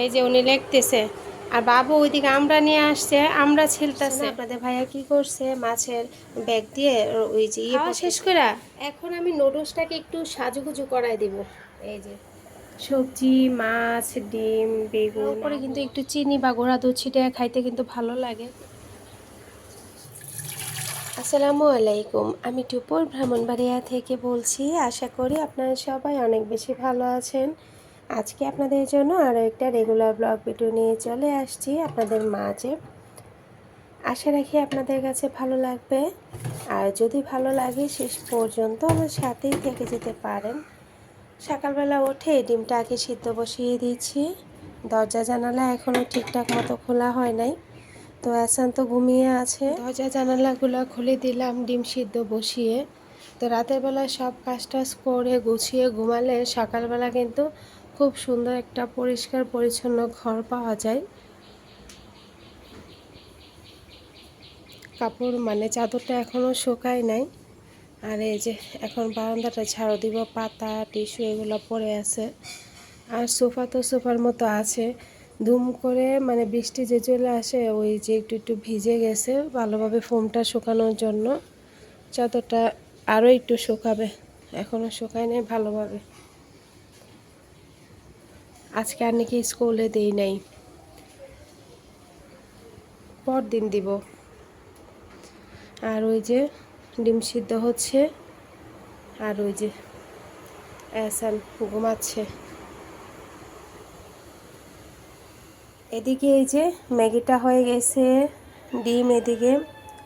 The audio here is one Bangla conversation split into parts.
এই যে উনি লিখতেছে আর বাবু ওইদিকে আমরা নিয়ে আসছে আমরা ছিলতেছে। আপনাদের ভাইয়া কি করছে? মাছের ব্যাগ দিয়ে ওই যে ইয়ে শেষ করা এখন আমি নুডলসটাকে একটু সাজুগুজু করাই দিব। এই যে সবজি মাছ ডিম বেগুন করে কিন্তু একটু চিনি বা গোড়া দুধ ছিটে খাইতে কিন্তু ভালো লাগে। আসসালামু আলাইকুম। আমি টুপুর ব্রাহ্মণবাড়িয়া থেকে বলছি, আশা করি আপনারা সবাই অনেক বেশি ভালো আছেন। আজকে আপনাদের জন্য আরও একটা রেগুলার ব্লগ ভিডিও নিয়ে চলে আসছি আপনাদের মাঝে। আশা রাখি আপনাদের কাছে ভালো লাগবে। আর যদি ভালো লাগে, শেষ পর্যন্ত আমার সাথেই থেকে যেতে পারেন। সকালবেলা উঠে ডিমটা আগে সিদ্ধ বসিয়ে দিচ্ছি। দরজা জানালা এখনও ঠিকঠাক মতো খোলা হয় নাই। তো অ্যাসান তো ঘুমিয়ে আছে। দরজা জানালাগুলো খুলে দিলাম, ডিম সিদ্ধ বসিয়ে। তো রাতের বেলা সব কাজ টাজ করে গুছিয়ে ঘুমালে সকালবেলা কিন্তু খুব সুন্দর একটা পরিষ্কার পরিচ্ছন্ন ঘর পাওয়া যায়। কাপড় মানে চাদরটা এখনও শুকায় নাই। আর এই যে এখন বারান্দাটা ঝাড়ু দিব, পাতা, টিস্যু এগুলো পড়ে আছে। আর সোফা তো সোফার মতো আছে। দুম করে মানে বৃষ্টি যে চলে আসে, ওই যে একটু একটু ভিজে গেছে। ভালোভাবে ফোমটা শুকানোর জন্য চাদরটা আরও একটু শুকাবে। এখনও শুকায় নাই ভালোভাবে। আজকে আর নাকি স্কুলে দেই নাই। পরদিন দিব। আর ওই যে ডিম সিদ্ধ হচ্ছে, আর ওই যে অ্যাসান ঘুমাচ্ছে। এদিকে এই যে ম্যাগিটা হয়ে গেছে, ডিম এদিকে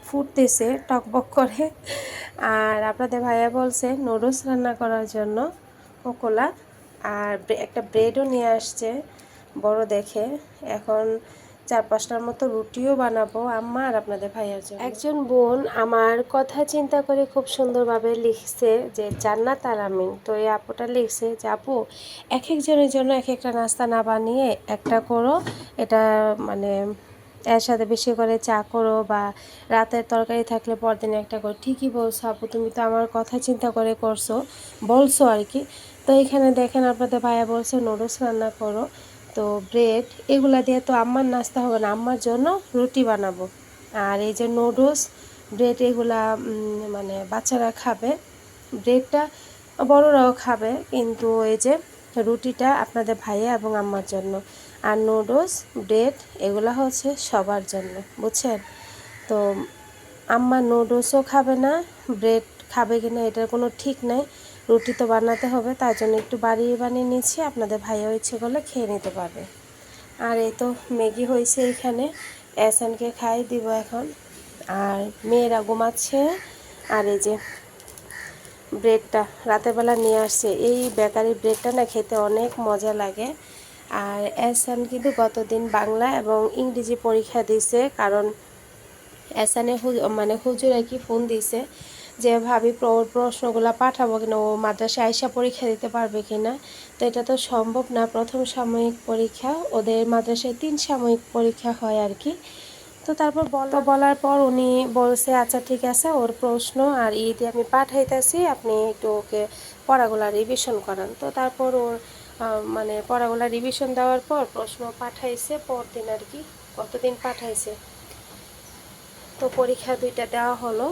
ফুটতেছে, টকবক করে। আর আপনাদের ভাইয়া বলছে নুডলস রান্না করার জন্য কোকোলা। আর একটা ব্রেডও নিয়ে আসছে, বড় দেখে। এখন চার পাঁচটার মতো রুটিও বানাবো আম্মা আর আপনাদের ভাইয়ার জন্য। একজন বোন আমার কথা চিন্তা করে খুব সুন্দরভাবে লিখছে যে, জান্নাত আর আমিন তো এই আপুটা লিখছে যে, আপু, এক একজনের জন্য এক একটা নাস্তা না বানিয়ে একটা করো। এটা মানে এর সাথে বেশি করে চা করো বা রাতের তরকারি থাকলে পরদিন একটা করো। ঠিকই বলছো আপু, তুমি তো আমার কথা চিন্তা করে করছ, বলছো আর কি। তো এখানে দেখেন আপনাদের ভাইয়া বলছে, নুডলস রান্না করো। তো ব্রেড এগুলো দিয়ে তো আম্মার নাস্তা হবে না, আম্মার জন্য রুটি বানাবো। আর এই যে নুডলস ব্রেড এগুলা মানে বাচ্চারা খাবে। ব্রেডটা বড়রাও খাবে, কিন্তু এই যে রুটিটা আপনাদের ভাইয়া এবং আম্মার জন্য। আর নুডলস ব্রেড এগুলো হচ্ছে সবার জন্য, বুঝছেন? তো আম্মা নুডলসও খাবে না ব্রেড খাবে কিনা এটার কোনো ঠিক নাই। রুটি তো বানাতে হবে, তার জন্য একটু বাড়িয়ে বানিয়ে নিচ্ছি আপনাদের ভাইয়াও ইচ্ছে করলে খেয়ে নিতে পারবে। আর এই তো ম্যাগি হয়েছে এখানে এসানকে খাই দিব এখন। আর মেয়েরা ঘুমাচ্ছে, আর এই যে ব্রেডটা রাতের বেলা নিয়ে আসছে। এই বেকারি ব্রেডটা না খেতে অনেক মজা লাগে। আর এসান কিন্তু গতদিন বাংলা এবং ইংরেজি পরীক্ষা দিছে কারণ এসানে মানে হুজুর কি ফোন দিছে যে ভাবি প্রশ্নগুলো পাঠাবো কিনা, ও মাদ্রাসায় আইসা পরীক্ষা দিতে পারবে কিনা, তো এটা তো সম্ভব না। প্রথম সাময়িক পরীক্ষা, ওদের মাদ্রাসায় তিন সাময়িক পরীক্ষা হয় আর কি। তো তারপর বল বলার পর উনি বলছে আচ্ছা ঠিক আছে, ওর প্রশ্ন আর ই দিয়ে আমি পাঠাইতেছি, আপনি একটু ওকে পড়াগুলা রিভিশন করান। তো তারপর ওর মানে পড়াগুলা রিভিশন দেওয়ার পর প্রশ্ন পাঠাইছে, পরদিন আর কি, কতদিন পাঠাইছে? তো পরীক্ষা দুইটা দেওয়া হলো।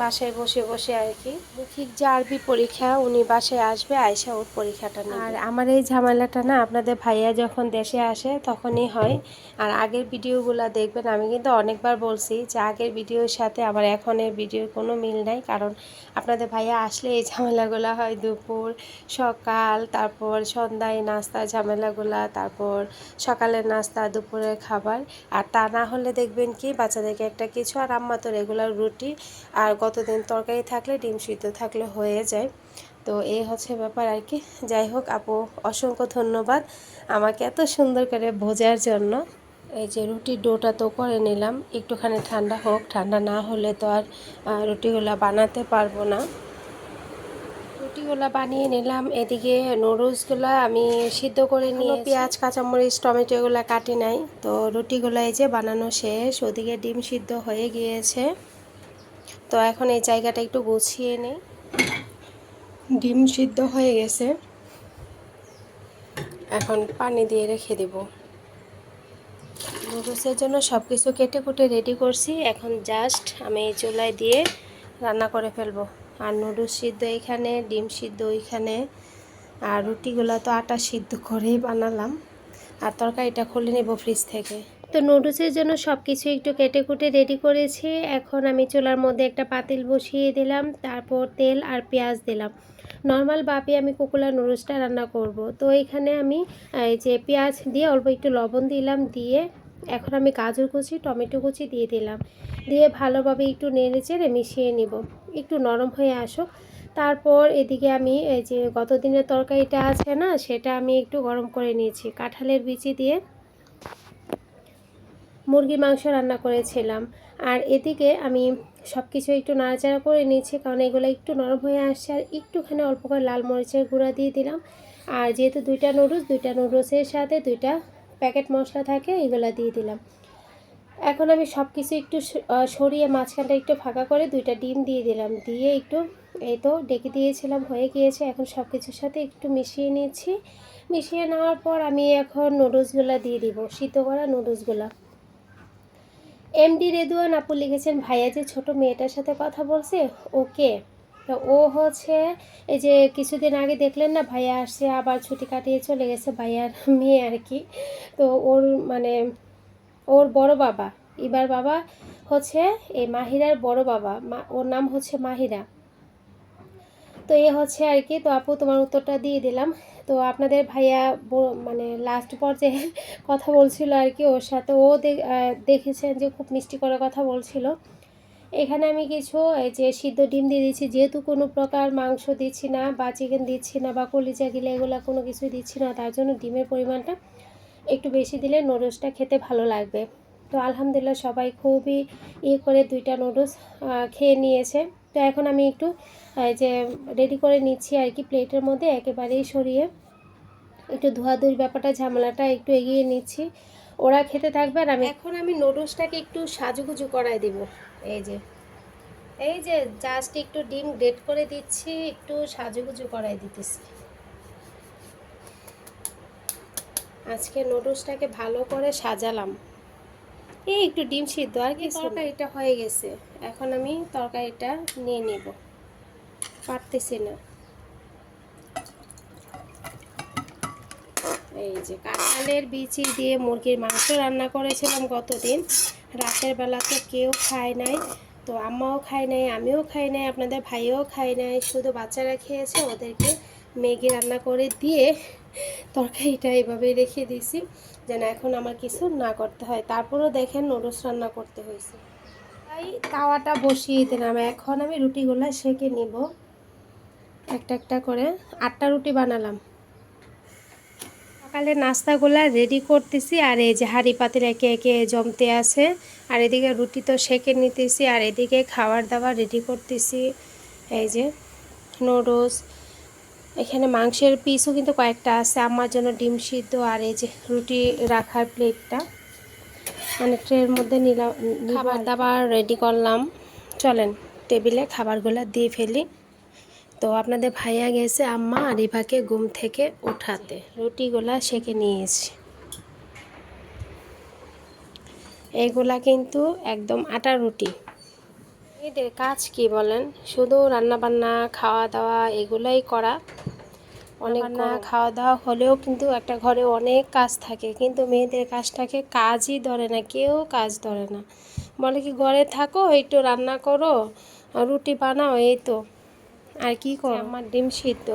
বাসায় বসে বসে আর কি। ঠিক যে আরবি পরীক্ষা, উনি বাসায় আসবে আয়সা ওর পরীক্ষাটা আর আমার এই ঝামেলাটা না, আপনাদের ভাইয়া যখন দেশে আসে তখনই হয়। আর আগের ভিডিওগুলো দেখবেন, আমি কিন্তু অনেকবার বলছি যে আগের ভিডিওর সাথে আমার এখনের ভিডিওর কোনো মিল নাই। কারণ আপনাদের ভাইয়া আসলে এই ঝামেলাগুলো হয় দুপুর, সকাল, তারপর সন্ধ্যায় নাস্তা ঝামেলাগুলা, তারপর সকালের নাস্তা, দুপুরের খাবার। আর তা না হলে দেখবেন কি, বাচ্চাদেরকে একটা কিছু আর আম্মা তো রেগুলার রুটি আর গতদিন তরকারি থাকলে, ডিম সিদ্ধ থাকলে হয়ে যায়। তো এই হচ্ছে ব্যাপার আর কি। যাই হোক, আপু, অসংখ্য ধন্যবাদ আমাকে এত সুন্দর করে বোঝার জন্য। এই যে রুটির ডোটা তো করে নিলাম একটুখানি ঠান্ডা হোক ঠান্ডা না হলে তো আর রুটিগুলা বানাতে পারব না। রুটিগুলো বানিয়ে নিলাম এদিকে নুডলসগুলো আমি সিদ্ধ করে নিয়ে পেঁয়াজ কাঁচামরিচ টমেটো এগুলো কাটি নাই তো রুটিগুলো এই যে বানানো শেষ ওদিকে ডিম সিদ্ধ হয়ে গিয়েছে। তো এখন এই জায়গাটা একটু গুছিয়ে নিই। ডিম সিদ্ধ হয়ে গেছে। এখন পানি দিয়ে রেখে দেব। নুডলসের জন্য সব কিছু কেটে কুটে রেডি করছি। এখন জাস্ট আমি এই চুলায় দিয়ে রান্না করে ফেলব। আর নুডলস সিদ্ধ এখানে, ডিম সিদ্ধ ওইখানে। আর রুটিগুলো তো আটা সিদ্ধ করেই বানালাম। আর তরকারিটা খুলে নেব ফ্রিজ থেকে। তো নুডলসের জন্য সব কিছু একটু কেটে কুটে রেডি করেছি। এখন আমি চুলার মধ্যে একটা পাতিল বসিয়ে দিলাম। তারপর তেল আর পেঁয়াজ দিলাম। নর্মাল বাপে আমি কুকুলা নুডলসটা রান্না করব। তো এখানে আমি এই যে পেঁয়াজ দিয়ে অল্প একটু লবণ দিলাম, দিয়ে এখন আমি গাজর কুচি, টমেটো কুচি দিয়ে দিলাম। দিয়ে ভালোভাবে একটু নেড়ে চেড়ে মিশিয়ে নিব। একটু নরম হয়ে আসুক। তারপর এদিকে আমি, এই যে গত দিনের তরকারিটা আছে না, সেটা আমি একটু গরম করে নিয়েছি। কাঁঠালের বিচি দিয়ে মুরগির মাংস রান্না করেছিলাম। আর এদিকে আমি সব কিছু একটু নাড়াচাড়া করে নিয়েছি, কারণ এগুলো একটু নরম হয়ে আসছে। আর একটুখানি অল্প করে লাল মরিচের গুঁড়া দিয়ে দিলাম। আর যেহেতু দুইটা নুডলস, দুইটা নুডলসের সাথে দুইটা প্যাকেট মশলা থাকে, এগুলো দিয়ে দিলাম। এখন আমি সব কিছু একটু সরিয়ে মাঝখানটা একটু ফাঁকা করে দুইটা ডিম দিয়ে দিলাম। দিয়ে একটু, এই তো ডেকে দিয়েছিলাম, হয়ে গিয়েছে। এখন সব কিছুর সাথে একটু মিশিয়ে নিয়েছি মিশিয়ে নেওয়ার পর আমি এখন নুডলসগুলো দিয়ে দিব, সিদ্ধ করা নুডলসগুলো। এমডি রেদুয়ান আপু লিখেছেন ভাইয়া যে ছোট মেয়েটার সাথে কথা বলছে, ওকে? তো ও হচ্ছে, এই যে কিছুদিন আগে দেখলেন না, ভাইয়া আসছে, আবার ছুটি কাটিয়ে চলে গেছে, ভাইয়ার মেয়ে আর কি। তো ওর মানে ওর বড় বাবা, এবার বাবা হচ্ছে, এই মাহিরার বড় বাবা ওর নাম হচ্ছে মাহিরা। তো এ হচ্ছে আর কি, তো আপু তোমার উত্তরটা দিয়ে দিলাম। তো আপনাদের ভাইয়া মানে লাস্ট পর্যায়ে কথা বলছিল আর কি ওর সাথে। ও দেখেছেন যে খুব মিষ্টি করে কথা বলছিল। এখানে আমি কিছু, এই যে সিদ্ধ ডিম দিয়ে দিচ্ছি, যেহেতু কোনো প্রকার মাংস দিচ্ছি না বা চিকেন দিচ্ছি না বা কলিজা গিলে এগুলো কোনো কিছুই দিচ্ছি না, তার জন্য ডিমের পরিমাণটা একটু বেশি দিলে নুডলসটা খেতে ভালো লাগবে। তো আলহামদুলিল্লাহ সবাই খুবই ইয়ে করে দুইটা নুডলস খেয়ে নিয়েছে। তো এখন আমি একটু যে রেডি করে নিচ্ছি আর কি প্লেটের মধ্যে, একেবারেই সরিয়ে একটু ধোয়াধুয়ির ব্যাপারটা, ঝামেলাটা একটু এগিয়ে নিচ্ছি। ওরা খেতে থাকবে আর আমি এখন আমি নুডলসটাকে একটু সাজুগুজু করাই দেব। এই যে এই যে জাস্ট একটু ডিম গ্রেট করে দিচ্ছি, একটু সাজুগুজু করাই দিতেছি। আজকে নুডলসটাকে ভালো করে সাজালাম। এই একটু ডিম সিদ্ধ আর কি তরকারিটা হয়ে গেছে। এখন আমি তরকারিটা নিয়ে নিব। পারতেছি না। এই যে কাঁঠালের বিচি দিয়ে মুরগির মাংস রান্না করেছিলাম গতদিন। রাতের বেলা তো কেউ খায় নাই তো আম্মাও খায় নাই আমিও খাই নাই আপনাদের ভাইও খায় নাই শুধু বাচ্চারা খেয়েছে ওদেরকে ম্যাগি রান্না করে দিয়ে তরকারিটা এভাবে রেখে দিয়েছি, যেন এখন আমার কিছু না করতে হয়। তারপরেও দেখেন নুডলস রান্না করতে হয়েছে। তাই তাওয়াটা বসিয়ে দিলাম। এখন আমি রুটিগুলো সেঁকে নিব। একটা একটা করে আটটা রুটি বানালাম। সকালে নাস্তাগুলো রেডি করতেছি, আর এই যে হাঁড়ি পাতিল একে একে জমতে আছে, আর এদিকে রুটি তো সেঁকে নিতেছি, আর এদিকে খাবার দাবার রেডি করতেছি। এই যে নুডলস এখানে মাংসের পিসও কিন্তু কয়েকটা আছে। আমার জন্য ডিম সিদ্ধ আর এই যে রুটি রাখার প্লেটটা। মানে ট্রের মধ্যে নিলাম খাবার দাবার রেডি করলাম। চলেন টেবিলে খাবারগুলো দিয়ে ফেলি। তো আপনাদের ভাইয়া গেছে আম্মা আর রিভাকে ঘুম থেকে উঠাতে। রুটিগুলা সেকে নিয়েছি। এইগুলা কিন্তু একদম আটা রুটি। এদের কাজ কি বলেন? শুধু রান্না বান্না খাওয়া দাওয়া এগুলাই করা? অনেক না খাওয়া দাওয়া হলেও কিন্তু একটা ঘরে অনেক কাজ থাকে কিন্তু মেয়েদের কাজটাকে কাজই ধরে না কেউ কাজ ধরে না। বলে কি ঘরে থাকো একটু রান্না করো রুটি বানাও এই তো। আর কি করো? আমার ডিম সিদ্ধ।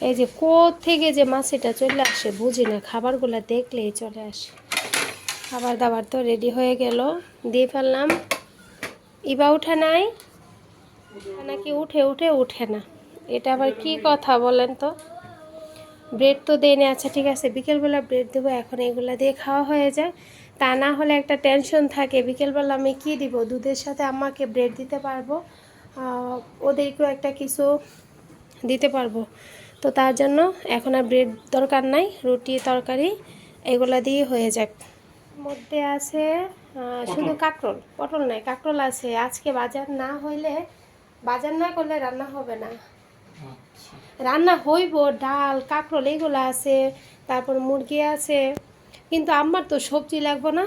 এই যে কোথ থেকে যে মাছিটা চলে আসে বুঝি না খাবারগুলো দেখলেই চলে আসে। খাবার দাবার তো রেডি হয়ে গেল। দিয়ে ফেললাম। ইবা উঠে নাই। নাকি উঠে উঠে উঠে না। এটা আবার কি কথা বলেন তো? ব্রেড তো দেয়নি আচ্ছা ঠিক আছে, বিকেলবেলা ব্রেড দেবো। এখন এগুলো দিয়ে খাওয়া হয়ে যায় তা না হলে একটা টেনশন থাকে। বিকেলবেলা আমি কি দিব? দুধের সাথে আমাকে ব্রেড দিতে পারব? ওদেরকেও একটা কিছু দিতে পারব। তো তার জন্য এখন আর ব্রেড দরকার নাই। রুটি, তরকারি, এগুলো দিয়ে হয়ে যাক। মধ্যে আছে শুধু কাঁকরোল পটল নাই কাঁকরোল আছে। আজকে বাজার না হইলে বাজার না করলে রান্না হবে না। আচ্ছা। রান্না হইব ডাল কাঁকরোল এইগুলো আছে তারপর মুরগি আছে। কিন্তু আমার তো সবজি লাগবে না।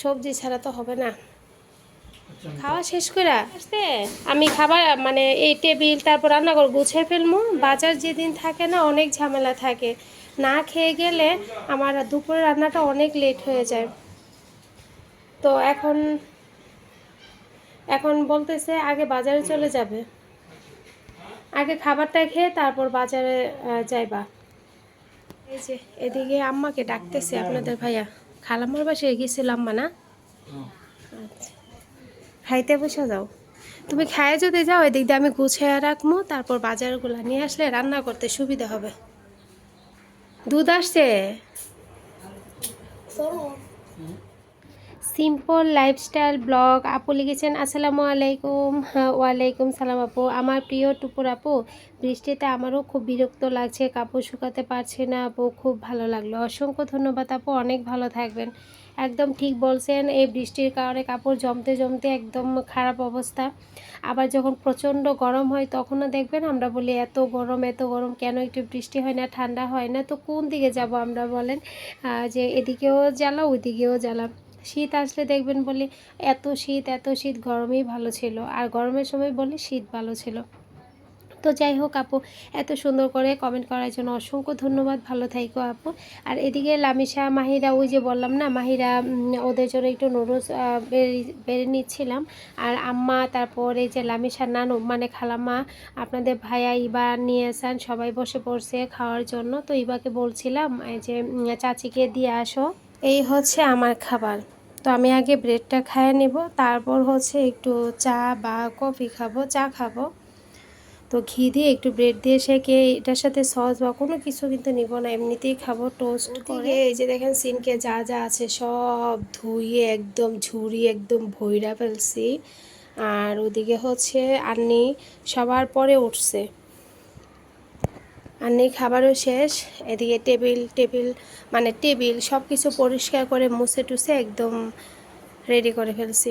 সবজি ছাড়া তো হবে না। আচ্ছা খাওয়া শেষ করে আসতে? আমি খাবার মানে এই টেবিল তারপর রান্নাঘর গুছিয়ে ফেলব বাজার যেদিন থাকে না অনেক ঝামেলা থাকে। না খেয়ে গেলে আমার দুপুরে রান্নাটা অনেক লেট হয়ে যায়। তো এখন এখন বলতেছে আগে বাজারে চলে যাবে। আগে খাবারটা খেয়ে তারপর বাজারে যাইবা। এই যে এদিকে আম্মাকে ডাকতেছে আপনাদের ভাইয়া। খালাম্মার বাসে গেছিল আম্মা না? আচ্ছা। খাইতে বসে যাও। তুমি খায় যদি যাও, এদিক দিয়ে আমি গুছিয়ে রাখব তারপর বাজারগুলো নিয়ে আসলে রান্না করতে সুবিধা হবে। দুধ আসছে? সিম্পল লাইফস্টাইল ব্লগ আপু লিখেছেন আসসালামু আলাইকুম। হ্যাঁ, ওয়ালাইকুম সালাম আপু। আমার প্রিয় টুপুর আপু বৃষ্টিতে আমারও খুব বিরক্ত লাগছে কাপড় শুকাতে পারছে না আপু। খুব ভালো লাগল। অসংখ্য ধন্যবাদ আপু। অনেক ভালো থাকবেন। একদম ঠিক বলছেন, এই বৃষ্টির কারণে কাপড় জমতে জমতে একদম খারাপ অবস্থা। আবার যখন প্রচণ্ড গরম হয় তখনও দেখবেন আমরা বলি, এত গরম এত গরম, কেন একটু বৃষ্টি হয় না, ঠান্ডা হয় না? তো কোন দিকে যাব আমরা বলেন? যে এদিকেও জ্বালা ওইদিকেও জ্বালা শীত আসলে দেখবেন বলি, এত শীত এত শীত, গরমেই ভালো ছিল। আর গরমের সময় বলি, শীত ভালো ছিল। তো যাই হোক আপু, এত সুন্দর করে কমেন্ট করার জন্য অসংখ্য ধন্যবাদ। ভালো থাইকো আপু। আর এদিকে লামিশা, মাহিরা, ওই যে বললাম না, মাহিরা ওদের জন্য একটু নুডলস বেড়ে নিচ্ছিলাম। আর আম্মা, তারপর এই যে লামিশার নানু মানে খালাম্মা, আপনাদের ভাইয়া ইবা, নিয়ে আসেন, সবাই বসে পড়ছে খাওয়ার জন্য। তো ইবাকে বলছিলাম যে চাচিকে দিয়ে আসো। এই হচ্ছে আমার খাবার। তো আমি আগে ব্রেডটা খাইয়ে নেব, তারপর হচ্ছে একটু চা বা কফি খাব, চা খাব। তো ঘি দিয়ে একটু ব্রেড দিয়ে সেকে এটার সাথে সস বা কোনো কিছু কিন্তু নিব না এমনিতেই খাব টোস্ট করে। এই যে দেখেন সিনকে যা যা আছে সব ধুয়ে একদম ঝুড়ি একদম ভইরা ফেলছি। আর ওদিকে হচ্ছে আন্নি সবার পরে উঠছে। আন্নি খাবারও শেষ এদিকে টেবিল টেবিল মানে টেবিল সব কিছু পরিষ্কার করে মুছে টুছে একদম রেডি করে ফেলছি।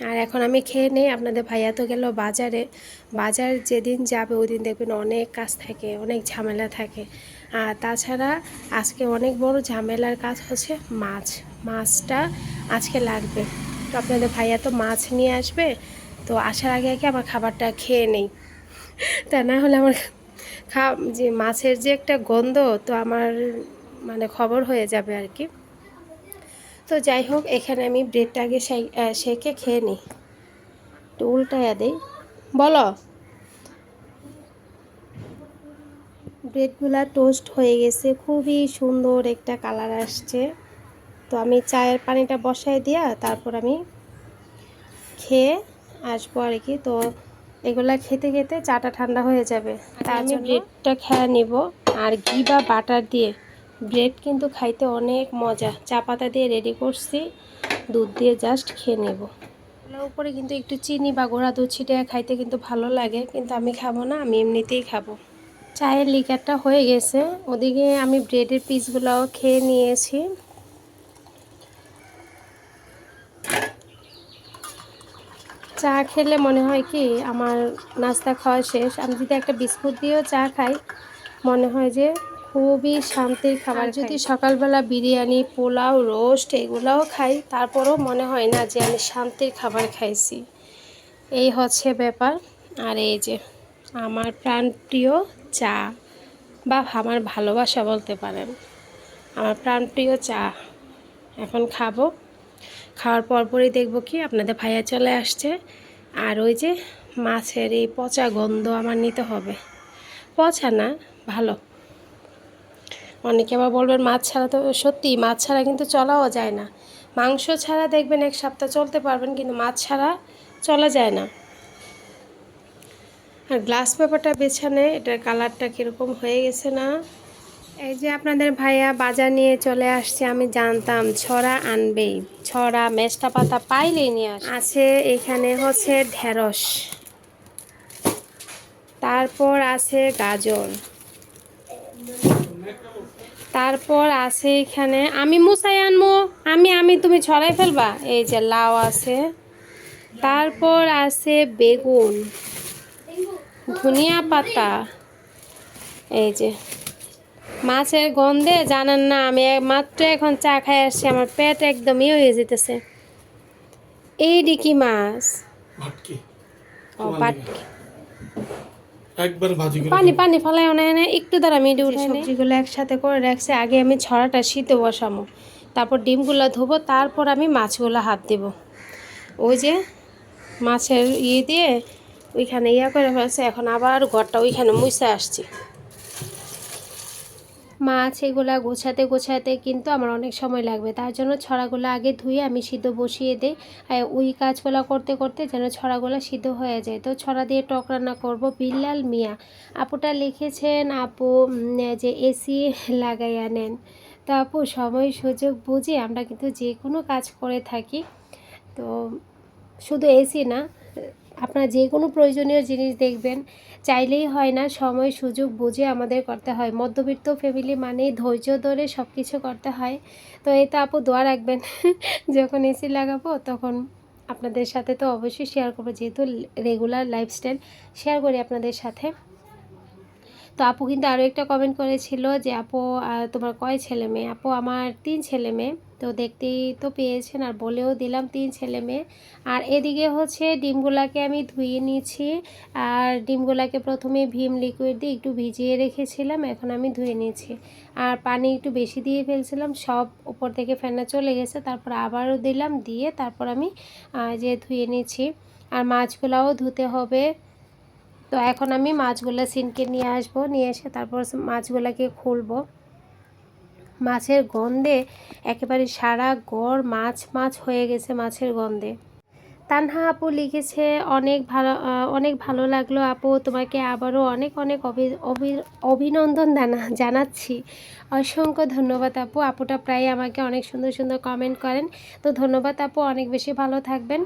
আর এখন আমি খেয়ে নেই, আপনাদের ভাইয়া তো গেল বাজারে। বাজার যেদিন যাবে ওই দিন দেখবেন অনেক কাজ থাকে, অনেক ঝামেলা থাকে। আর তাছাড়া আজকে অনেক বড় ঝামেলার কাজ হচ্ছে মাছ। মাছটা আজকে লাগবে। তো আপনাদের ভাইয়া তো মাছ নিয়ে আসবে, তো আসার আগে আগে আমার খাবারটা খেয়ে নেই। তা না হলে আমার খা যে মাছের যে একটা গন্ধ, তো আমার মানে খবর হয়ে যাবে আর কি। তো যাই হোক এখানে আমি ব্রেডটা আগে সেকে খেয়ে নিই। একটু উল্টায়া দিই। বলো। ব্রেডগুলা টোস্ট হয়ে গেছে খুবই সুন্দর একটা কালার আসছে। তো আমি চায়ের পানিটা বসাই দিয়া তারপর আমি খেয়ে আসব আর কি। তো এগুলা খেতে খেতে চাটা ঠান্ডা হয়ে যাবে। তা আমি ব্রেডটা খেয়ে নিব। আর ঘি বা বাটার দিয়ে। ব্রেড কিন্তু খাইতে অনেক মজা। চা পাতা দিয়ে রেডি করছি, দুধ দিয়ে জাস্ট খেয়ে নেব। উপরে কিন্তু একটু চিনি বা গোড়া দুধ ছিটে খাইতে কিন্তু ভালো লাগে, কিন্তু আমি খাব না, আমি এমনিতেই খাব। চায়ের লিকারটা হয়ে গেছে, ওদিকে আমি ব্রেডের পিসগুলোও খেয়ে নিয়েছি। চা খেলে মনে হয় কি, আমার নাস্তা খাওয়া শেষ। আমি যদি একটা বিস্কুট দিয়েও চা খাই, মনে হয় যে খুবই শান্তির খাবার যদি সকালবেলা বিরিয়ানি পোলাও রোস্ট এগুলাও খাই তারপরেও মনে হয় না যে আমি শান্তির খাবার খাইছি। এই হচ্ছে ব্যাপার। আর এই যে আমার প্রাণপ্রিয় চা বা আমার ভালোবাসা বলতে পারেন। আমার প্রাণপ্রিয় চা। এখন খাব। খাওয়ার পরপরই দেখব কি আপনাদের ভাইয়া চলে আসছে। আর ওই যে মাছের এই পচা গন্ধ আমার নিতে হবে। পচা না ভালো। অনেকে আবার বলবেন মাছ ছাড়া তো সত্যি মাছ ছাড়া কিন্তু চলাও যায় না। মাংস ছাড়া দেখবেন এক সপ্তাহ চলতে পারবেন কিন্তু মাছ ছাড়া চলা যায় না। আর গ্লাস পেপারটা বেছানে এটার কালারটা কীরকম হয়ে গেছে না? এই যে আপনাদের ভাইয়া বাজার নিয়ে চলে আসছে আমি জানতাম ছড়া আনবেই। ছড়া মেষ্টা পাতা পাইলেই নিয়ে আস। আছে এখানে হচ্ছে ঢেঁড়স। তারপর আছে গাজর। তারপর আছে এখানে আমি মুসাই আনব আমি আমি তুমি ছড়াই ফেলবা? এই যে লাউ আছে। তারপর আছে বেগুন ধনিয়া পাতা এই যে মাছের গন্ধে জানেন না আমি মাত্র এখন চা খাই আসছি আমার পেট একদম ইয়ে হয়ে যেতেছে। এই ডিকি মাছ। ও তোমার পাট লিগে। একবার ভাজি করে পানি পানি ফেলাই এনে একটু দ্বারা আমি ডিউল সবজিগুলো একসাথে করে রাখছি আগে আমি ছড়াটা শীতে বসামো। তারপর ডিমগুলো ধোবো তারপর আমি মাছগুলো হাত দেব। ওই যে মাছের ইয়ে দিয়ে ওইখানে ইয়া করে ফেলছে এখন আবার ঘরটা ওইখানে মুছে আসছি। মাছ এগুলা গোছাতে গোছাতে কিন্তু আমার অনেক সময় লাগবে। তার জন্য ছড়াগুলো আগে ধুয়ে আমি সিদ্ধ বসিয়ে দিই। ওই কাজগুলো করতে করতে যেন ছড়াগুলো সিদ্ধ হয়ে যায়। তো ছড়া দিয়ে টক রান্না করব বিল্লাল মিয়া। আপুটা লিখেছেন, আপু যে এসি লাগাইয়া নেন। তো আপু, সময়, সুযোগ বুঝে আমরা কিন্তু যে কোনো কাজ করে থাকি। তো শুধু এসি না আপনার যে কোনো প্রয়োজনীয় জিনিস দেখবেন, চাইলেই হয় না, সময়, সুযোগ বুঝে আমাদের করতে হয়। মধ্যবিত্ত ফ্যামিলি মানেই ধৈর্য ধরে সব কিছু করতে হয়। তো এই তো আপু দোয়া রাখবেন। যখন এসি লাগাবো তখন আপনাদের সাথে তো অবশ্যই শেয়ার করব। যেহেতু রেগুলার লাইফস্টাইল শেয়ার করি আপনাদের সাথে। তো আপু কিন্তু আরও একটা কমেন্ট করেছিল যে, আপু তোমার কয় ছেলে মেয়ে? আপু, আমার তিন ছেলে মেয়ে, তো দেখতেই তো পেয়েছেন আর বলেও দিলাম তিন ছেলে মেয়ে। আর এদিকে হচ্ছে ডিমগুলাকে আমি ধুয়ে নিয়েছি। আর ডিমগুলাকে প্রথমে ভীম লিকুইড দিয়ে একটু ভিজিয়ে রেখেছিলাম, এখন আমি ধুয়ে নিয়েছি। আর পানি একটু বেশি দিয়ে ফেলছিলাম, সব উপর থেকে ফেনা চলে গেছে, তারপর আবারও দিলাম, দিয়ে তারপর আমি যে ধুয়ে নিয়েছি। আর মাছগুলাও ধুতে হবে। তো এখন আমি মাছগুলো সিনকে নিয়ে আসব, নিয়ে এসে তারপর মাছগুলোকে খুলবো। মাছের গন্ধে একেবারে সারা গড় মাছ মাছ হয়ে গেছে মাছের গন্ধে। তানহা আপু লিখেছে, অনেক ভালো অনেক ভালো লাগল আপু, তোমাকে আবারও অনেক অনেক অভি- অভি- অভিনন্দন জানা, জানাচ্ছি। অসংখ্য ধন্যবাদ আপু, আপুটা প্রায় আমাকে অনেক সুন্দর সুন্দর কমেন্ট করেন। তো ধন্যবাদ আপু, অনেক বেশি ভালো থাকবেন।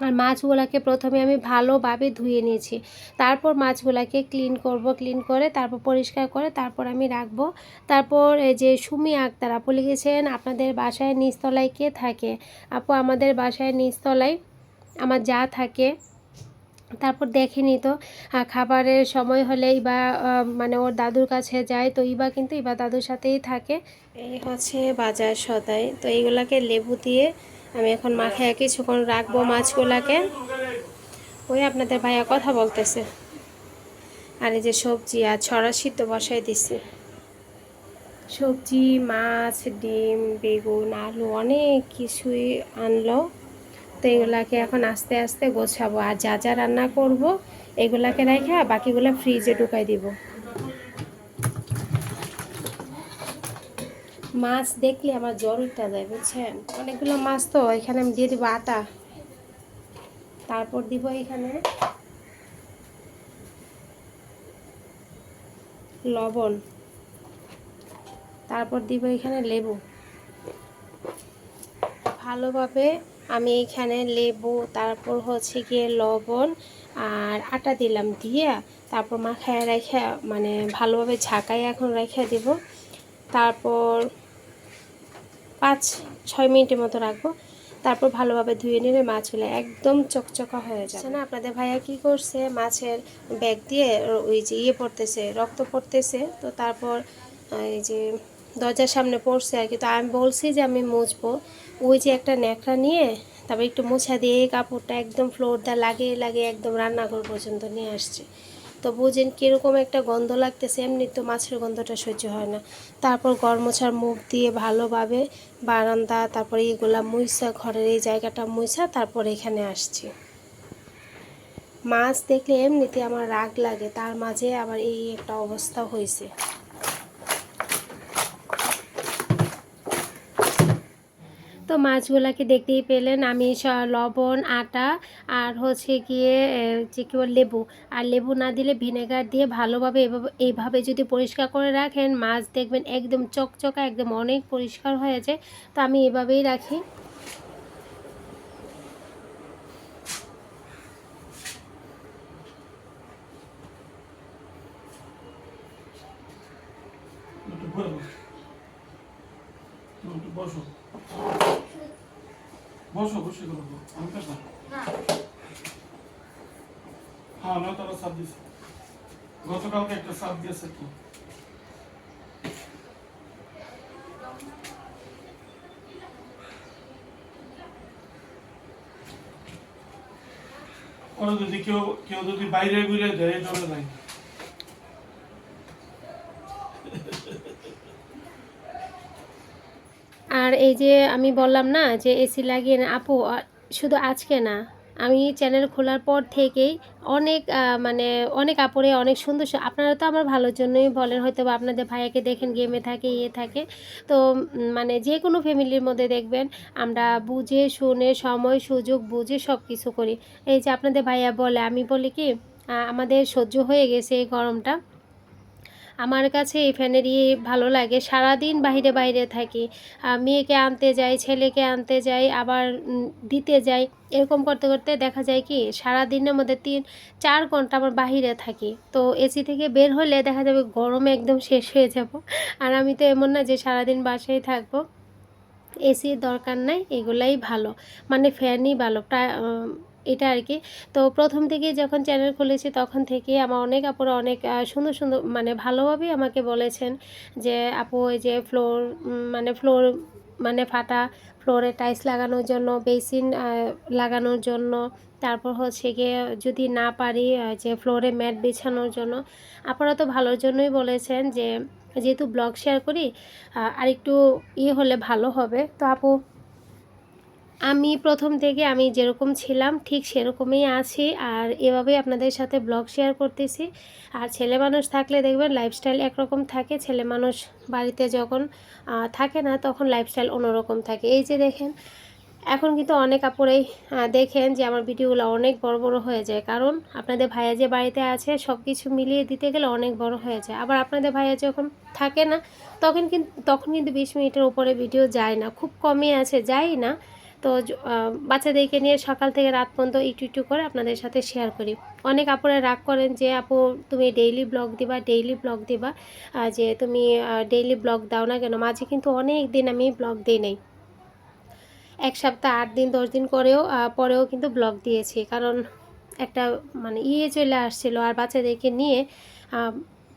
আর মাছগুলোকে প্রথমে আমি ভালোভাবে ধুয়ে নিয়েছি। তারপর মাছগুলোকে ক্লিন করব ক্লিন করে তারপর পরিষ্কার করে তারপর আমি রাখব। তারপর এই যে সুমি আক্তার আপু লিখেছেন আপনাদের বাসায় নিচতলায় কে থাকে? আপু আমাদের বাসায় নিচতলায় আমার যা থাকে। তারপর দেখেনি তো খাবারের সময় হলেই বা আহ, মানে ওর দাদুর কাছে যায় তো ইবা কিন্তু ইবা দাদুর সাথেই থাকে। এই হচ্ছে বাজার সদাই। তো এইগুলাকে লেবু দিয়ে আমি এখন মাখায় কিছুক্ষণ রাখব মাছগুলাকে। ওই আপনাদের ভাইয়া কথা বলতেছে। আর এই যে সবজি আর ছড়া সিদ্ধ বসাই দিছি। সবজি, মাছ, ডিম, বেগুন, আলু অনেক কিছুই আনলো। তো এগুলাকে এখন আস্তে আস্তে গোছাবো। আর যা যা রান্না করব, এগুলাকে রেখে বাকিগুলো ফ্রিজে ঢুকাই দিব। মাছ দেখলে আমার জ্বর উঠতে যায়, বুঝছেন? অনেকগুলো মাছ তো, এখানে আমি দিয়ে দিব আটা। তারপর দিব এখানে লবণ। তারপর দিব এখানে লেবু। ভালোভাবে আমি এখানে লেবু, তারপর হচ্ছে গিয়ে লবণ আর আটা দিলাম দিয়ে তারপর মাখায় রেখে মানে ভালোভাবে ঝাঁকায় এখন রেখে দেব। তারপর পাঁচ, ছয় মিনিটের মতো রাখব। তারপর ভালোভাবে ধুয়ে নিলে মাছগুলো একদম চকচকা হয়ে যাবে। না, আপনাদের ভাইয়া কি করছে? মাছের ব্যাগ দিয়ে ওই যে ইয়ে পড়তেছে, রক্ত পড়তেছে। তো তারপর এই যে দরজার সামনে পড়ছে আর কি। তো আমি বলছি যে আমি মুছবো। ওই যে একটা ন্যাকড়া নিয়ে তারপর একটু মোছা দিয়ে কাপড়টা একদম ফ্লোর দা লাগিয়ে লাগিয়ে একদম রান্নাঘর পর্যন্ত নিয়ে আসছে। তো বুঝেন কীরকম একটা গন্ধ লাগতেছে, এমনি তো মাছের গন্ধটা সহ্য হয় না। তারপর গরমছার মুখ দিয়ে ভালোভাবে বারান্দা, তারপরে এগুলা মুইসা, ঘরের এই জায়গাটা মুইসা, তারপর এখানে আসছি। মাছ দেখলে এমনিতে আমার রাগ লাগে, তার মাঝে আবার এই একটা অবস্থা হয়েছে মাছগুলাকে দেখতেই পেলেন। আমি লবণ, আটা আর হচ্ছে গিয়ে যে কি লেবু। আর লেবু না দিলে ভিনেগার দিয়ে ভালোভাবে এইভাবে যদি পরিষ্কার করে রাখেন, মাছ দেখবেন একদম চকচকা, একদম অনেক পরিষ্কার হয়ে যায় তো আমি এভাবেই রাখি। একটু বসো বসো করো আমি পেশা হ্যাঁ তারা সাপ দিয়েছি গতকালকে একটা সাপ দিয়েছে কি? ওরা যদি কেউ কেউ যদি বাইরে ঘুরে দেয় ডরে নাই আর এই যে আমি বললাম না যে এসি লাগিয়ে না, আপু শুধু আজকে না, আমি চ্যানেল খোলার পর থেকেই অনেক মানে অনেক আপরে অনেক সুন্দর আপনারা তো আমার ভালোর জন্যই বলেন হয়তো বা আপনাদের ভাইয়াকে দেখেন গেমে থাকে ইয়ে থাকে, তো মানে যে কোনো ফ্যামিলির মধ্যে দেখবেন, আমরা বুঝে, শুনে, সময়, সুযোগ বুঝে সব কিছু করি। এই যে আপনাদের ভাইয়া বলে, আমি বলি কি আমাদের সহ্য হয়ে গেছে এই গরমটা। আমার কাছে এই ফ্যানেরই ভালো লাগে। সারাদিন বাইরে বাইরে থাকি। মেয়েকে আনতে যাই, ছেলেকে আনতে যাই, আবার দিতে যাই। এরকম করতে করতে দেখা যায় কি, সারাদিনের মধ্যে তিন, চার ঘণ্টা আমার বাহিরে থাকি। তো এসি থেকে বের হলে দেখা যাবে গরমে একদম শেষ হয়ে যাব। আর আমি তো এমন না যে সারাদিন বাসায় থাকব। এসির দরকার নাই, এগুলাই ভালো। মানে ফ্যানই ভালো। প্রায় এটা আর কি। তো প্রথম থেকে যখন চ্যানেল খুলেছি তখন থেকে আমার অনেক আপুরা অনেক সুন্দর সুন্দর মানে ভালোভাবেই আমাকে বলেছেন যে আপু ওই যে ফ্লোর মানে ফ্লোর মানে ফাটা ফ্লোরে টাইলস লাগানোর জন্য বেসিন লাগানোর জন্য তারপর হচ্ছে গিয়ে যদি না পারি যে ফ্লোরে ম্যাট বিছানোর জন্য। আপনারা তো ভালোর জন্যই বলেছেন যে যেহেতু ব্লগ শেয়ার করি আহ, আরেকটু ইয়ে হলে ভালো হবে। তো আপু আমি প্রথম থেকে আমি যেরকম ছিলাম, ঠিক সেরকমই আছি। আর এভাবেই আপনাদের সাথে ব্লগ শেয়ার করতেছি। আর ছেলে মানুষ থাকলে দেখবেন লাইফস্টাইল একরকম থাকে। ছেলে মানুষ বাড়িতে যখন থাকে না, তখন লাইফস্টাইল অন্যরকম থাকে। এই যে দেখেন, এখন কিন্তু অনেক আপুরেই দেখেন যে আমার ভিডিওগুলো অনেক বড় বড় হয়ে যায়। কারণ আপনাদের ভাইয়া যে বাড়িতে আছে সব কিছু মিলিয়ে দিতে গেলে অনেক বড় হয়ে যায়। আবার আপনাদের ভাইয়া যখন থাকে না, তখন কিন্তু তখন কিন্তু বিশ মিনিটের উপরে ভিডিও যায় না। খুব কমই আছে যায় না। তো বাচ্চাদেরকে নিয়ে সকাল থেকে রাত পর্যন্ত একটু একটু করে আপনাদের সাথে শেয়ার করি। অনেক আপুরা রাগ করেন যে, আপু, তুমি ডেইলি ব্লগ দিবা ডেইলি ব্লগ দিবা যে তুমি ডেইলি ব্লগ দাও না কেন? মাঝে কিন্তু অনেক দিন আমি ব্লগ দিই নাই। এক সপ্তাহ, আট দিন, দশ দিন করেও পরেও কিন্তু ব্লগ দিয়েছি। কারণ একটা মানে ইয়ে চলে আসছিল আর বাচ্চাদেরকে নিয়ে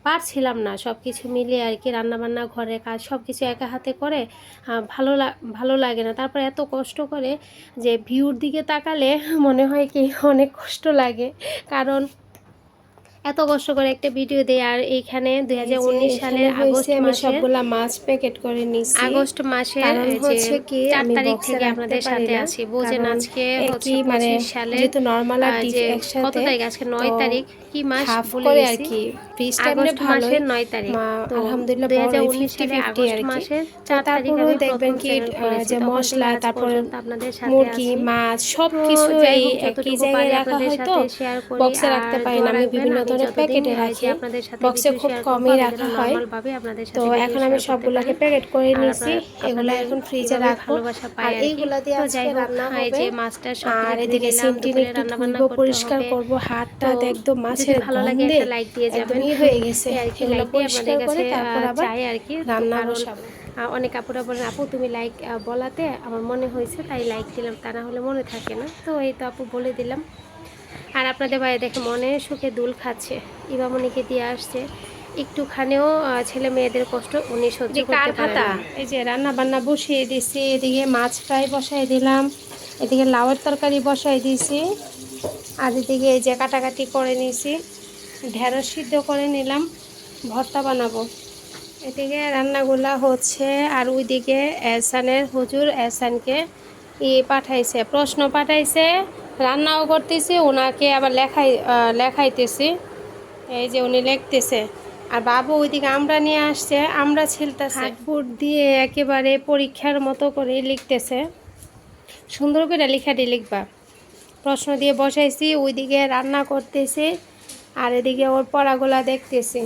পারছিলাম না। সব কিছু মিলিয়ে আর কি রান্নাবান্না ঘরে কাজ সব কিছু একা হাতে করে ভালো ভালো লাগে না। তারপর এত কষ্ট করে যে ভিউর দিকে তাকালে মনে হয় কি অনেক কষ্ট লাগে। কারণ এত কষ্ট করে একটা ভিডিও দেয় আর এইখানে দুই হাজার উনিশ সালের আগস্ট আমি সবগুলা মাছ প্যাকেট করে নিছি। আগস্ট যে হচ্ছে কি আমি তারিখ থেকে আপনাদের সাথে আছি। বোঝেন আজকে হচ্ছে মানে যেহেতু নর্মাল আর একসাথে কত তারিখ আজকে? নয় তারিখ? কি মাস করে আর তারিখ। আলহামদুলিল্লাহ দুই উনিশ 50 সালে আগস্ট আর কি। চার তারিখ আমি দেখবেন কি। যে মশলা তারপর আপনাদের সাথে মুরগি মাছ সব তো কিছু যাই এই একই জায়গায় রাখা হয় তো সাথে share করি বক্সে রাখতে পারি না আমি বিভিন্ন ধরনের প্যাকেটে রাখি। বক্সে খুব কমই রাখা হয়। তো এখন আমি সবগুলোকে প্যাকেট করে আপনারা- এগুলো এখন ফ্রিজে রাখব। আর। এইগুলা দিয়ে আজকে রান্না হবে। যে মাছটা সব আর এদিকে সিমটিন একটু ধুইবো পরিষ্কার হবে। করব হাতটা একদম মাছের ভালো লাগে গন্ধে একটা লাইক দিয়ে যাবেন। একদমই হয়ে গেছে। এগুলো পরিষ্কার করে তারপর আবার চাই আর কি। রান্না বসাবো। অনেক আপুরা বলেন আপু তুমি লাইক বলাতে আমার মনে হয়েছে তাই লাইক দিলাম। তা না হলে মনে থাকে না। তো এই তো আপু বলে দিলাম। আর আপনাদের বাইরে দেখে মনে সুখে দুল খাচ্ছে। ইবামনিকে দিয়ে আসছে। একটুখানেও ছেলে মেয়েদের কষ্ট উনি সহ্য করতে পারে এই যে রান্না বান্না বসিয়ে দিছি এদিকে মাছ ফ্রাই বসাই দিলাম এদিকে লাউয়ের তরকারি বসাই দিয়েছি আর এদিকে এই যে কাটাকাটি করে নিয়েছি ঢেঁড়স সিদ্ধ করে নিলাম ভর্তা বানাবো। এদিকে রান্নাগুলা হচ্ছে আর ওইদিকে এহসানের হুজুর এহসানকে ই পাঠাইছে প্রশ্ন পাঠাইছে রান্নাও করতেছি ওনাকে আবার লেখাই লেখাইতেছি। এই যে উনি লিখতেছে। আর বাবু ওইদিকে আমরা নিয়ে আসছে, আমরা ছিলতেছে। হাটবোর্ড দিয়ে একেবারে পরীক্ষার মতো করে লিখতেছে। সুন্দর করে লেখাটি লিখবা। প্রশ্ন দিয়ে বসাইছি, ওইদিকে রান্না করতেছি, আর এদিকে ওর পড়াগুলা দেখতেছি।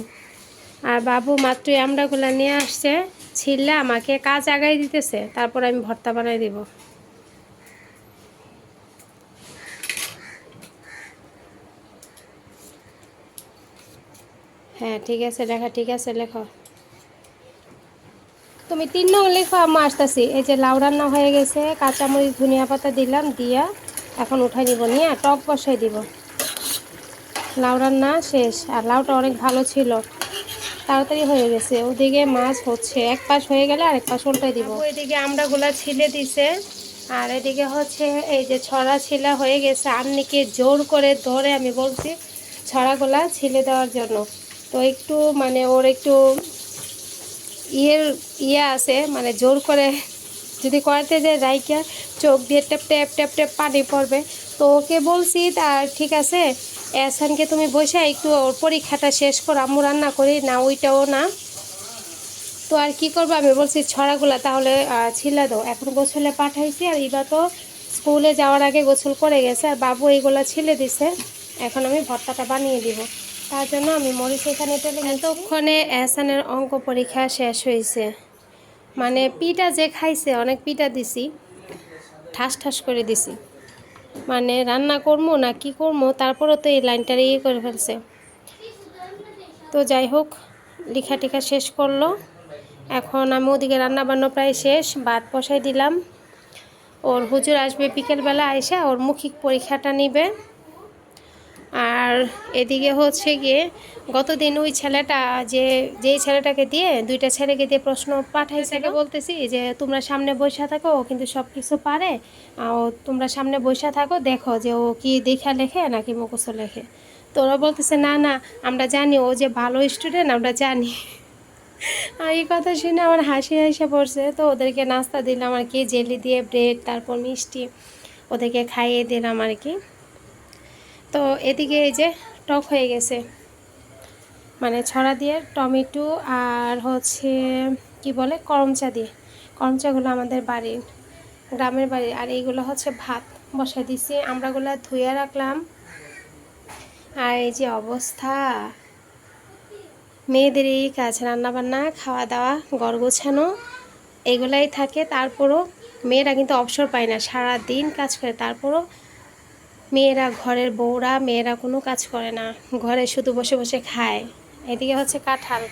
আর বাবু মাত্রই আমরাগুলা নিয়ে আসছে, ছিললে আমাকে কাজ আগাই দিতেছে, তারপর আমি ভর্তা বানাই দিব। হ্যাঁ ঠিক আছে লেখা ঠিক আছে লেখো। তুমি তিন নং লেখো আমি আসতেছি। এই যে লাউ রান্না হয়ে গেছে, কাঁচামরিচ, ধনিয়া পাতা দিলাম, দিয়া এখন উঠাই দিব নিয়ে টক বসাই দিব। লাউ রান্না শেষ, আর লাউটা অনেক ভালো ছিল। তাড়াতাড়ি হয়ে গেছে, ওদিকে মাছ হচ্ছে, এক পাশ হয়ে গেলে আরেক পাশ উল্টাই দিব। এদিকে আমড়াগুলা ছিলে দিছে, আর এদিকে হচ্ছে এই যে ছড়া ছিলা হয়ে গেছে আমনিকে জোর করে ধরে আমি বলছি ছড়াগুলা ছিলে দেওয়ার জন্য। তো একটু মানে ওর একটু ইয়ের ইয়ে আছে মানে জোর করে যদি করাতে যে রাইকা চোখ দিয়ে ট্যাপ ট্যাপ ট্যাপ ট্যাপ পানি পড়বে। তো ওকে বলছি, তা ঠিক আছে এসানকে তুমি বসে একটু ওর পরীক্ষাটা শেষ করো, আম্মু রান্না করি, না ওইটাও না। তো আর কি করব আমি? বলছি, ছড়াগুলা তাহলে ছিলা দাও। এখন গোছলে পাঠাইছি, আর এবার তো স্কুলে যাওয়ার আগে গোসল করে গেছে, আর বাবু এইগুলা ছিলে দিছে, এখন আমি ভর্তাটা বানিয়ে দিব। তার জন্য আমি মরিচ এখানে টেলে এতক্ষণে এহসানের অঙ্ক পরীক্ষা শেষ হয়েছে। মানে পিঠা যে খাইছে, অনেক পিঠা দিছি, ঠাস ঠাস করে দিছি। মানে রান্না করব না কি করব, তারপরও তো এই লাইনটার ইয়ে করে ফেলছে। তো যাই হোক, লিখা টিখা শেষ করল। এখন আমি ওদিকে রান্না বান্না প্রায় শেষ, ভাত বসাই দিলাম। ওর হুজুর আসবে বিকেলবেলা, আইসা ওর মৌখিক পরীক্ষাটা নিবে। আর এদিকে হচ্ছে গিয়ে গতদিন ওই ছেলেটা যে যেই ছেলেটাকে দিয়ে দুইটা ছেলেকে দিয়ে প্রশ্ন পাঠাইছে বলতেছি যে তোমরা সামনে বসে থাকো ও কিন্তু সব কিছু পারে। আর ও তোমরা সামনে বসে থাকো দেখো যে ও কি দেখা লেখে নাকি মুখস্থ লেখে। তো ওরা বলতেছে না না আমরা জানি ও যে ভালো স্টুডেন্ট আমরা জানি। এই কথা শুনে আমার হাসি হাসি পড়ছে। তো ওদেরকে নাস্তা দিলাম আর কি জেলি দিয়ে ব্রেড তারপর মিষ্টি ওদেরকে খাইয়ে দিলাম আর কি। তো এদিকে এই যে টক হয়ে গেছে। মানে ছড়া দিয়ে, টমেটো আর হচ্ছে, কি বলে, করমচা দিয়ে। করমচাগুলো আমাদের বাড়ির, গ্রামের বাড়ির। আর এইগুলো হচ্ছে ভাত। বসাই দিছি আমরাগুলো ধুয়ে রাখলাম। আর এই যে অবস্থা। মেয়েদের এই কাজ, রান্নাবান্না খাওয়া দাওয়া ঘর গোছানো, এগুলাই থাকে। তারপরও মেয়েরা কিন্তু অবসর পায় না সারা দিন কাজ করে। তারপরও মেয়েরা, ঘরের বউরা, মেয়েরা কোনো কাজ করে না। ঘরে শুধু বসে বসে খায়। এদিকে হচ্ছে কাঁঠাল।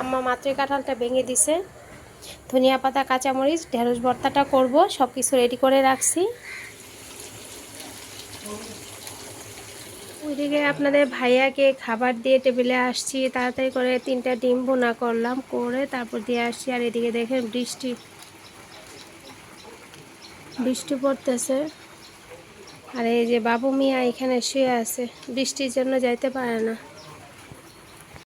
আম্মা মাত্রই কাঁঠালটা ভেঙে দিছে। ধনিয়া পাতা, কাঁচামরিচ, ঢেঁড়স ভর্তাটা করব সব কিছু রেডি করে রাখছি। ওইদিকে আপনাদের ভাইয়াকে খাবার দিয়ে টেবিলে আসছি, তাড়াতাড়ি করে তিনটা ডিম বোনা করলাম, করে তারপর দিয়ে আসছি, আর এদিকে দেখেন বৃষ্টি। বৃষ্টি পড়তেছে। আর এই যে বাবু মিয়া এখানে শুয়ে আছে বৃষ্টির জন্য যাইতে পারে না।